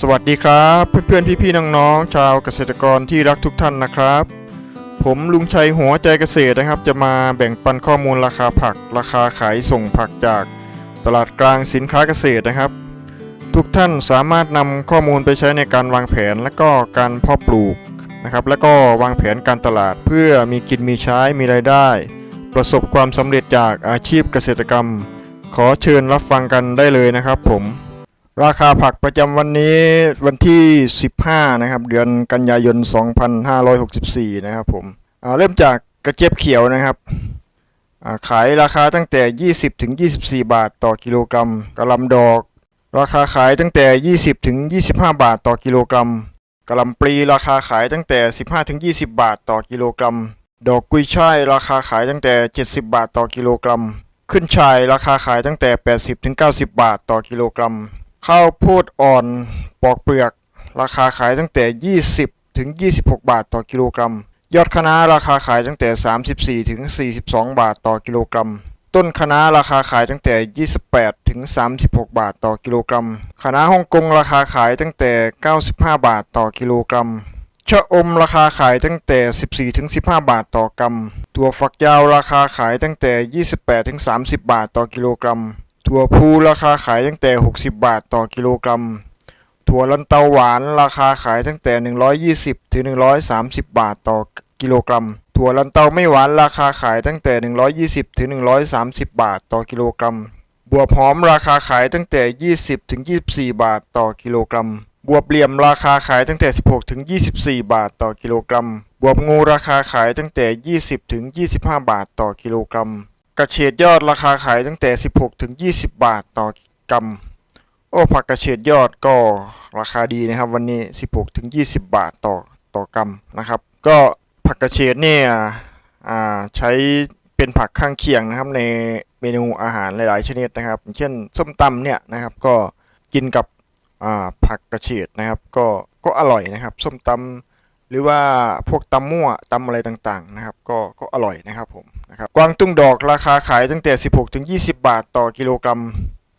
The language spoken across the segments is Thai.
สวัสดีครับ เพื่อนๆพี่ๆน้องๆชาวเกษตรกรที่รักทุกท่านนะครับ ผมลุงชัยหัวใจเกษตรนะครับ จะมาแบ่งปันข้อมูลราคาผัก ราคาขายส่งผักจากตลาดกลางสินค้าเกษตรนะครับ ทุกท่านสามารถนำข้อมูลไปใช้ในการวางแผนและก็การเพาะปลูกนะครับและก็วางแผนการตลาดเพื่อมีกินมีใช้มีรายได้ ประสบความสำเร็จจากอาชีพเกษตรกรรม ขอเชิญรับฟังกันได้เลยนะครับผม ราคาผักประจำวันนี้วันที่ 15 นะครับ เดือนกันยายน 2564 นะครับผมเริ่มจากกระเจี๊ยบเขียวนะครับาขายราคาตั้งแต่ 20ถึง24 บาทต่อกิโลกรัมกะลำดอก ราคาขายตั้งแต่ 20ถึง25 บาทต่อกิโลกรัมกะลำปลีราคาขายตั้งแต่ 15ถึง20 บาทต่อกิโลกรัม ดอกกุยช่ายราคาขายตั้งแต่ 70 บาทต่อกิโลกรัม ขึ้นช่ายราคาขายตั้งแต่ 80ถึง90 บาทต่อกิโลกรัม ข้าวโพดอ่อนปอกเปลือก ราคาขายตั้งแต่ 20 ถึง 26 บาทต่อกิโลกรัม ยอดคะน้าราคาขายตั้งแต่ 34 ถึง 42 บาทต่อกิโลกรัม ต้นคะน้าราคาขายตั้งแต่ 28 ถึง 36 บาทต่อกิโลกรัมคะน้าฮ่องกงราคาขายตั้งแต่ 95 บาทต่อกิโลกรัมชะอมราคาขายตั้งแต่ 14ถึง15 บาทต่อกรัมถั่วฝักยาวราคาขายตั้งแต่ 28ถึง30 บาทต่อกิโลกรัม ถั่วพูราคาขายตั้งแต่ 60 บาทต่อกิโลกรัม ถั่วลันเตาหวานราคาขายตั้งแต่ 120 ถึง 130 บาทต่อกิโลกรัม ถั่วลันเตาไม่หวานราคาขายตั้งแต่ 120 ถึง 130 บาทต่อกิโลกรัม บวบหอมราคาขายตั้งแต่ 20 ถึง 24 บาทต่อกิโลกรัม บวบเหลี่ยมราคาขายตั้งแต่ 16 ถึง 24 บาทต่อกิโลกรัม บวบงูราคาขายตั้งแต่ 20 ถึง 25 บาทต่อกิโลกรัม กระเฉดยอดราคาขายตั้งแต่ 16 ถึง 20 บาทต่อกรัมโอ้ผักกระเฉดยอดก็ราคาดีนะครับ วันนี้ 16 ถึง 20 บาทต่อต่อกรัมนะครับ ก็ผักกระเฉดเนี่ยใช้เป็นผักข้างเคียงนะครับในเมนูอาหารหลาย ๆ ชนิดนะครับ เช่นส้มตำเนี่ยนะครับก็กินกับผักกระเฉดนะครับ ก็ก็อร่อยนะครับ ส้มตำหรือว่าพวกตำมั่วตำอะไรต่าง ๆ นะครับ ก็ก็อร่อยนะครับผม นะครับกวางตุ้งดอกราคาขายตั้งแต่ 16ถึง20 บาทต่อกิโลกรัม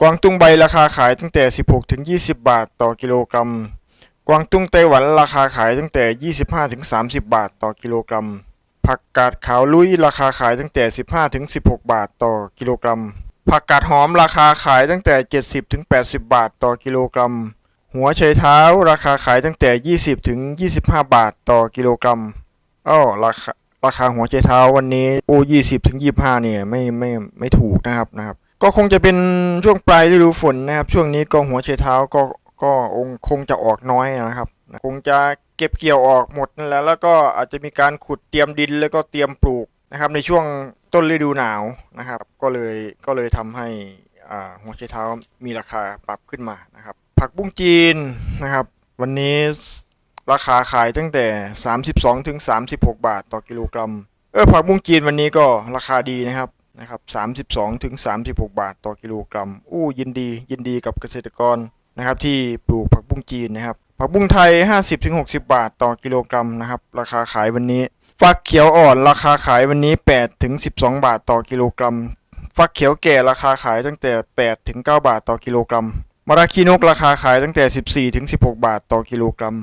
กวางตุ้งใบราคาขายตั้งแต่ 16ถึง20 บาทต่อกิโลกรัม กวางตุ้งไต้หวันราคาขายตั้งแต่ 25ถึง30 บาทต่อกิโลกรัม ผักกาดขาวลุยราคาขายตั้งแต่ 15ถึง16 บาทต่อกิโลกรัม ผักกาดหอมราคาขายตั้งแต่ 70ถึง80 บาทต่อกิโลกรัม หัวไชเท้าราคาขายตั้งแต่ 20ถึง25 บาทต่อกิโลกรัมอ้อราคา ราคาหัวไชเท้าวันนี้โอ้20ถึง25เนี่ยไม่ไม่ไม่ถูกนะครับนะครับก็คงจะเป็นช่วงปลายฤดูฝนนะครับ ช่วงนี้ก็หัวไชเท้าก็ก็องคงจะออกน้อยนะครับ คงจะเก็บเกี่ยวออกหมดแหละแล้วก็อาจจะมีการขุดเตรียมดินแล้วก็เตรียมปลูกนะครับ ในช่วงต้นฤดูหนาวนะครับ ก็เลยก็เลยทำให้หัวไชเท้ามีราคาปรับขึ้นมานะครับ ผักบุ้งจีนนะครับ วันนี้ ราคาขายตั้งแต่ 32ถึง36 บาทต่อกิโลกรัม เออผักบุ้งจีนวันนี้ก็ราคาดีนะครับนะครับ32ถึง36 บาทต่อกิโลกรัม อู้ยินดี ยินดีกับเกษตรกรนะครับที่ปลูกผักบุ้งจีนนะครับผักบุ้งไทย 50ถึง60 บาทต่อกิโลกรัมนะครับราคาขายวันนี้ ฟักเขียวอ่อนราคาขายวันนี้8ถึง12 บาทต่อกิโลกรัม ฟักเขียวแก่ราคาขายตั้งแต่8ถึง9บาทต่อกิโลกรัมมะระคีนกราคาขายตั้งแต่ 14ถึง16 บาทต่อกิโลกรัม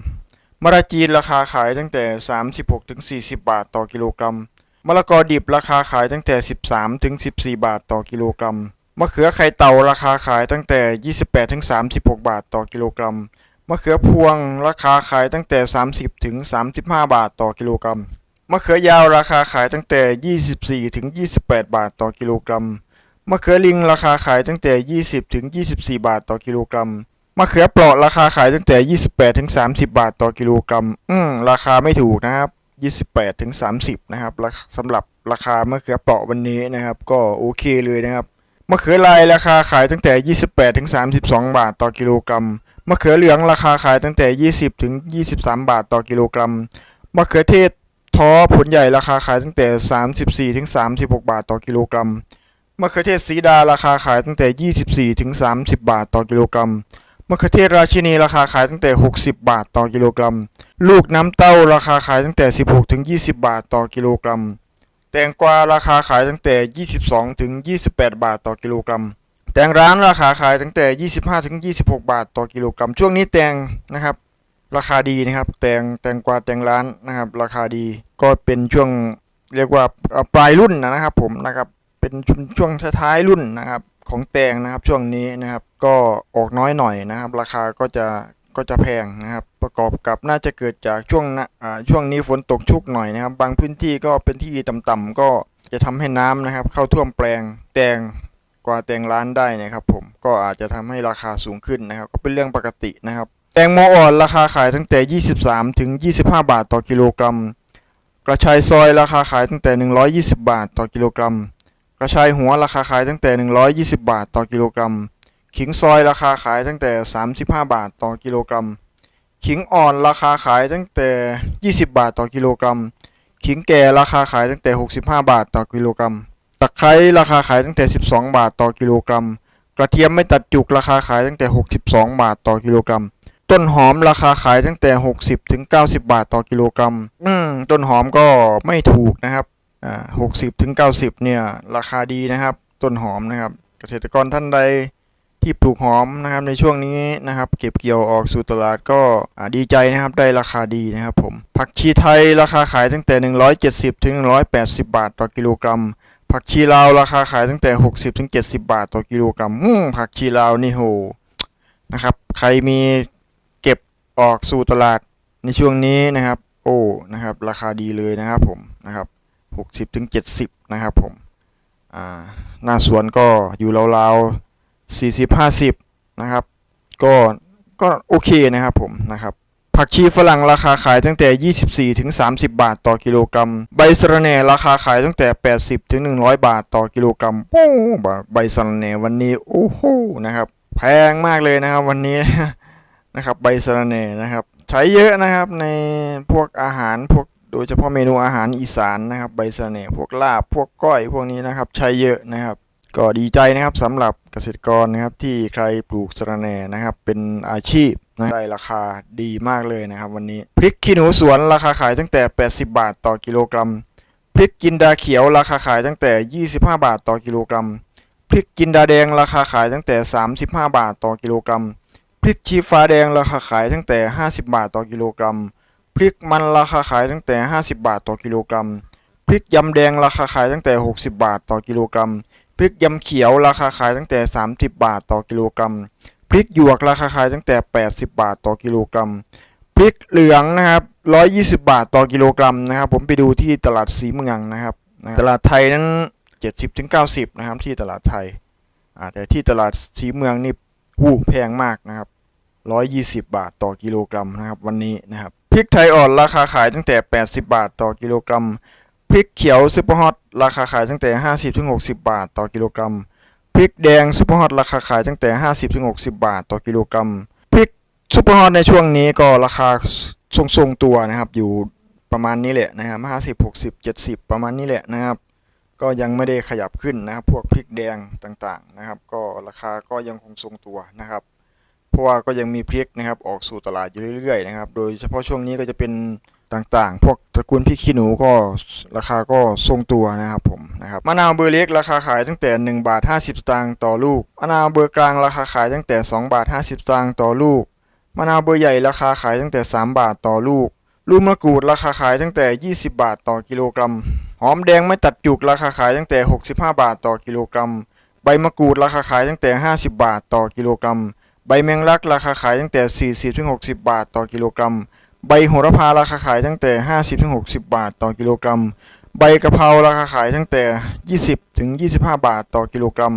มะระจีนราคาขายตั้งแต่ 36ถึง40บาทต่อกิโลกรัมมะละกอดิบราคาขายตั้งแต่ 13ถึง14 บาทต่อกิโลกรัมมะเขือไข่เต่าราคาขายตั้งแต่ 28ถึง36 บาทต่อกิโลกรัมมะเขือพวงราคาขายตั้งแต่ 30ถึง35 บาทต่อกิโลกรัมมะเขือยาวราคาขายตั้งแต่ 24ถึง28 บาทต่อกิโลกรัมมะเขือลิงราคาขายตั้งแต่ 20ถึง24 บาทต่อกิโลกรัม มะเขือเปราะราคาขายตั้งแต่ 28ถึง30 บาทต่อกิโลกรัม อืมราคาไม่ถูกนะครับ 28ถึง30 นะครับราสำหรับราคามะเขือเปราะวันนี้นะครับ ก็โอเคเลยนะครับมะเขือลายราคาขายตั้งแต่ 28ถึง32 บาทต่อกิโลกรัมมะเขือเหลืองราคาขายตั้งแต่ 20ถึง23 บาทต่อกิโลกรัมมะเขือเทศท้อผลใหญ่ราคาขายตั้งแต่ 34ถึง36 บาทต่อกิโลกรัมมะเขือเทศสีดาราคาขายตั้งแต่ 24ถึง30 บาทต่อกิโลกรัม มะเขือเทศราชินีราคาขายตั้งแต่ 60 บาทต่อกิโลกรัม ลูกน้ำเต้าราคาขายตั้งแต่ 16 ถึง 20 บาทต่อกิโลกรัม แตงกวาราคาขายตั้งแต่ 22 ถึง 28 บาทต่อกิโลกรัม แตงร้านราคาขายตั้งแต่ 25 ถึง 26 บาทต่อกิโลกรัม ช่วงนี้แตงนะครับ ราคาดีนะครับ แตงแตงกวาแตงร้านนะครับ ราคาดีก็เป็นช่วงเรียกว่าปลายรุ่นนะครับผมนะครับ เป็นช่วงช่วงท้ายๆรุ่นนะครับ ของแตงนะครับช่วงนี้นะครับก็ออกน้อยหน่อยนะครับ ราคาก็จะก็จะแพงนะครับ ประกอบกับน่าจะเกิดจากช่วงนะอ่าช่วงนี้ฝนตกชุกหน่อยนะครับ บางพื้นที่ก็เป็นที่ต่ำๆก็จะทำให้น้ำนะครับ เข้าท่วมแปลงแตงกว่าแตงร้านได้นะครับ ผมก็อาจจะทำให้ราคาสูงขึ้นนะครับ ก็เป็นเรื่องปกตินะครับ แตงโมอ่อนราคาขายตั้งแต่ 23 ถึง 25 บาทต่อกิโลกรัม กระชายซอยราคาขายตั้งแต่ 120 บาทต่อกิโลกรัม กระชายหัวราคาขายตั้งแต่ 120 บาทต่อกิโลกรัม ขิงซอยราคาขายตั้งแต่ 35 บาทต่อกิโลกรัม ขิงอ่อนราคาขายตั้งแต่ 20 บาทต่อกิโลกรัม ขิงแก่ราคาขายตั้งแต่ 65 บาทต่อกิโลกรัม ตะไคร้ราคาขายตั้งแต่ 12 บาทต่อกิโลกรัม กระเทียมไม่ตัดจุกราคาขายตั้งแต่ 62 บาทต่อกิโลกรัม ต้นหอมราคาขายตั้งแต่ 60 ถึง 90 บาทต่อกิโลกรัม อืม ต้นหอมก็ไม่ถูกนะครับ อ่า60ถึง90เนี่ยราคาดีนะครับต้นหอมนะครับเกษตรกรท่านใดที่ปลูกหอมนะครับในช่วงนี้นะครับ เก็บเกี่ยวออกสู่ตลาดก็ดีใจนะครับได้ราคาดีนะครับผมผักชีไทยราคาขายตั้งแต่ 170ถึง180 บาทต่อกิโลกรัม ผักชีลาวราคาขายตั้งแต่ 60ถึง70 บาทต่อกิโลกรัมอืมผักชีลาวนี่โหนะครับใครมีเก็บออกสู่ตลาดในช่วงนี้นะครับ โอ้นะครับ ราคาดีเลยนะครับผมนะครับ 60ถึง70 นะครับผมหน้าสวนก็อยู่ราวๆ40 50 นะครับ ก็ก็โอเคนะครับผมนะครับผักชีฝรั่งราคาขายตั้งแต่ 24ถึง30 บาทต่อกิโลกรัม ใบสะระแหน่ราคาขายตั้งแต่ 80ถึง100 บาทต่อกิโลกรัมโอ้ใบสะระแหน่วันนี้โอ้โหนะครับ แพงมากเลยนะครับวันนี้นะครับ ใบสะระแหน่นะครับ ใช้เยอะนะครับในพวกอาหารพวก โดยเฉพาะเมนูอาหารอีสานนะครับใบสะแหน่พวกลาบพวกก้อยพวกนี้นะครับใช้เยอะนะครับ ก็ดีใจนะครับสำหรับเกษตรกรนะครับที่ใครปลูกสะระแหน่นะครับเป็นอาชีพนะได้ราคาดีมากเลยนะครับ วันนี้พริกขี้หนูสวนราคาขายตั้งแต่ 80 บาทต่อกิโลกรัมพริกจินดาเขียวราคาขายตั้งแต่ 25 บาทต่อกิโลกรัมพริกจินดาแดงราคาขายตั้งแต่ 35 บาทต่อกิโลกรัมพริกชี้ฟ้าแดงราคาขายตั้งแต่ 50 บาทต่อกิโลกรัม พริกมันราคาขายตั้งแต่ 50 บาทต่อกิโลกรัม พริกยำแดงราคาขายตั้งแต่ 60 บาทต่อกิโลกรัม พริกยำเขียวราคาขายตั้งแต่ 30 บาทต่อกิโลกรัม พริกหยวกราคาขายตั้งแต่ 80 บาทต่อกิโลกรัม พริกเหลืองนะครับ120 บาทต่อกิโลกรัมนะครับ ผมไปดูที่ตลาดสีเมืองนะครับนะตลาดไทยนั้น 70ถึง90 นะครับที่ตลาดไทยอ่าแต่ที่ตลาดสีเมืองนี่หูแพงมากนะครับ 120 บาทต่อกิโลกรัมนะครับ วันนี้นะครับ พริกไทยอ่อนราคาขายตั้งแต่ 80 บาทต่อกิโลกรัม พริกเขียวซุปเปอร์ฮอตราคาขายตั้งแต่ 50ถึง60 บาทต่อกิโลกรัม พริกแดงซุปเปอร์ฮอตราคาขายตั้งแต่ 50ถึง60 บาทต่อกิโลกรัม พริกซุปเปอร์ฮอตในช่วงนี้ก็ราคาทรงๆตัวนะครับ อยู่ประมาณนี้แหละนะครับ 50 60 70 ประมาณนี้แหละนะครับ ก็ยังไม่ได้ขยับขึ้นนะครับ พวกพริกแดงต่างๆนะครับ ก็ราคาก็ยังคงทรงตัวนะครับ เพราะว่าก็ยังมีพริกนะครับออกสู่ตลาดอยู่เรื่อยๆนะครับ โดยเฉพาะช่วงนี้ก็จะเป็นต่างๆ พวกตระกูลพริกขี้หนูก็ราคาก็ทรงตัวนะครับผมนะครับมะนาวเบอร์เล็กราคาขายตั้งแต่1บาท50สตางค์ต่อลูกมะนาวเบอร์กลางราคาขายตั้งแต่2บาท50สตางค์ต่อลูกมะนาวเบอร์ใหญ่ราคาขายตั้งแต่ 3 บาทต่อลูก ลูกมะกรูดราคาขายตั้งแต่ 20 บาทต่อกิโลกรัม หอมแดงไม่ตัดจุกราคาขายตั้งแต่ 65 บาทต่อกิโลกรัม ใบมะกรูดราคาขายตั้งแต่ 50 บาทต่อกิโลกรัม ใบแมงลักราคาขายตั้งแต่ 40ถึง60 บาทต่อกิโลกรัม ใบโหระพาราคาขายตั้งแต่ 50ถึง60 บาทต่อกิโลกรัม ใบกะเพราราคาขายตั้งแต่ 20ถึง25 บาทต่อกิโลกรัม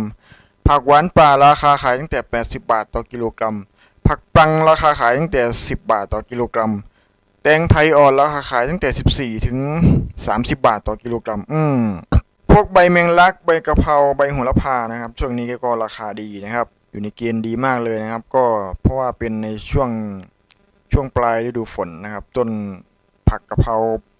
ผักหวานป่าราคาขายตั้งแต่ 80 บาทต่อกิโลกรัม ผักปังราคาขายตั้งแต่ 10 บาทต่อกิโลกรัม แตงไทยอ่อนราคาขายตั้งแต่ 14ถึง30 บาทต่อกิโลกรัม อืม พวกใบแมงลัก ใบกะเพรา ใบโหระพานะครับ ช่วงนี้ก็ราคาดีนะครับ อยู่ในเกณฑ์ดีมากเลยนะครับ ก็เพราะว่าเป็นในช่วงช่วงปลายฤดูฝนนะครับ ต้นผักกะเพรา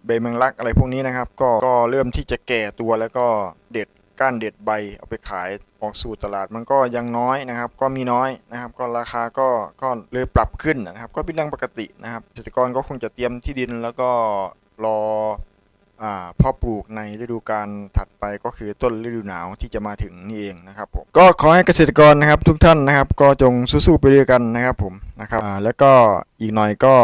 ใบแมงลักอะไรพวกนี้นะครับ ก็ก็เริ่มที่จะแก่ตัวแล้วก็เด็ดก้านเด็ดใบเอาไปขายออกสู่ตลาดมันก็ยังน้อยนะครับ ก็มีน้อยนะครับ ก็ราคาก็ก็เลยปรับขึ้นนะครับ ก็เป็นเรื่องปกตินะครับเกษตรกรก็คงจะเตรียมที่ดินแล้วก็รอ เพาะปลูกในฤดูกาลถัดไปก็คือต้นฤดูหนาวที่จะมาถึงนี่เองนะครับผมก็ขอให้เกษตรกรนะครับทุกท่านนะครับ ก็จงสู้ๆไปด้วยกันนะครับผมนะครับแล้วก็อีกหน่อยก็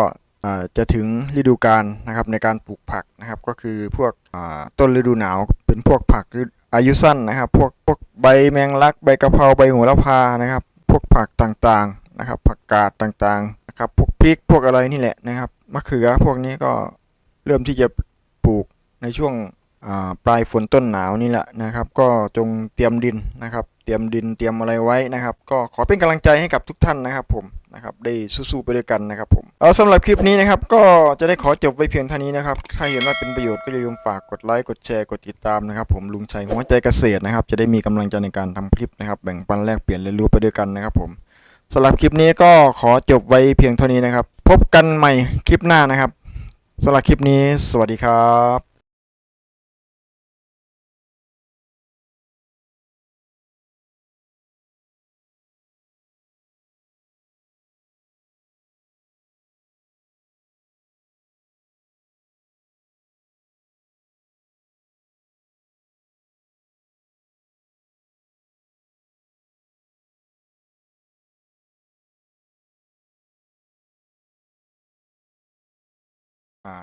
จะถึงฤดูกาลนะครับในการปลูกผักนะครับ ก็คือพวกต้นฤดูหนาวเป็นพวกผักอายุสั้นนะครับ พวกพวกใบแมงลักใบกะเพราใบโหระพานะครับ พวกผักต่างๆนะครับ ผักกาดต่างๆนะครับพวกพริกพวกอะไรนี่แหละนะครับมะเขือพวกนี้ก็เริ่มที่จะปลูก ในช่วงปลายฝนต้นหนาวนี่แหละนะครับ ก็จงเตรียมดินนะครับ เตรียมดินเตรียมอะไรไว้นะครับ ก็ขอเป็นกำลังใจให้กับทุกท่านนะครับ ผมนะครับได้สู้ๆไปด้วยกันนะครับผมเอาสำหรับคลิปนี้นะครับ ก็จะได้ขอจบไว้เพียงเท่านี้นะครับ ถ้าเห็นว่าเป็นประโยชน์ก็อย่าลืมฝากกดไลค์กดแชร์กดติดตามนะครับ ผมลุงชัยหัวใจเกษตรนะครับ จะได้มีกำลังใจในการทำคลิปนะครับ แบ่งปันแลกเปลี่ยนเรียนรู้ไปด้วยกันนะครับ ผมสำหรับคลิปนี้ก็ขอจบไว้เพียงเท่านี้นะครับ พบกันใหม่คลิปหน้านะครับสำหรับคลิปนี้ สวัสดีครับ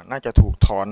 น่าจะถูกถอน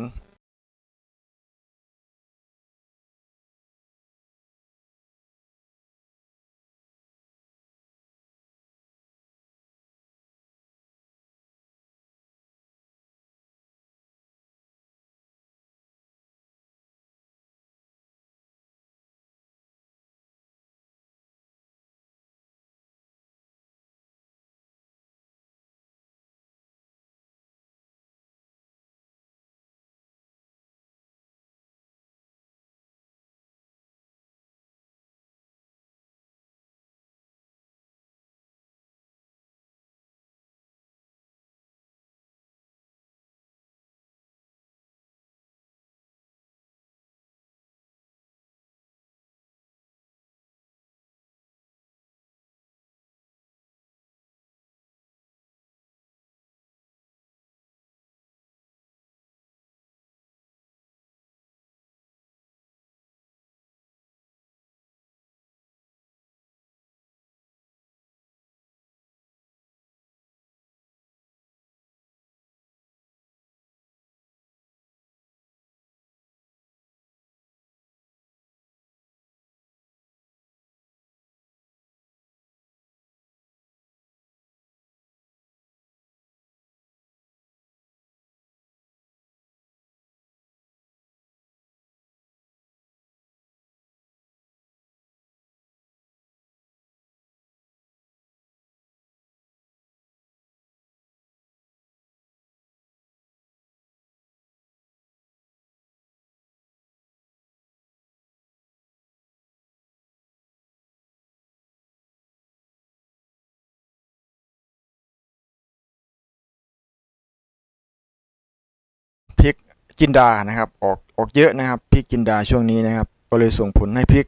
กินดานะครับ ออกออกเยอะนะครับพริกกินดาช่วงนี้นะครับ ก็เลยส่งผลให้พริก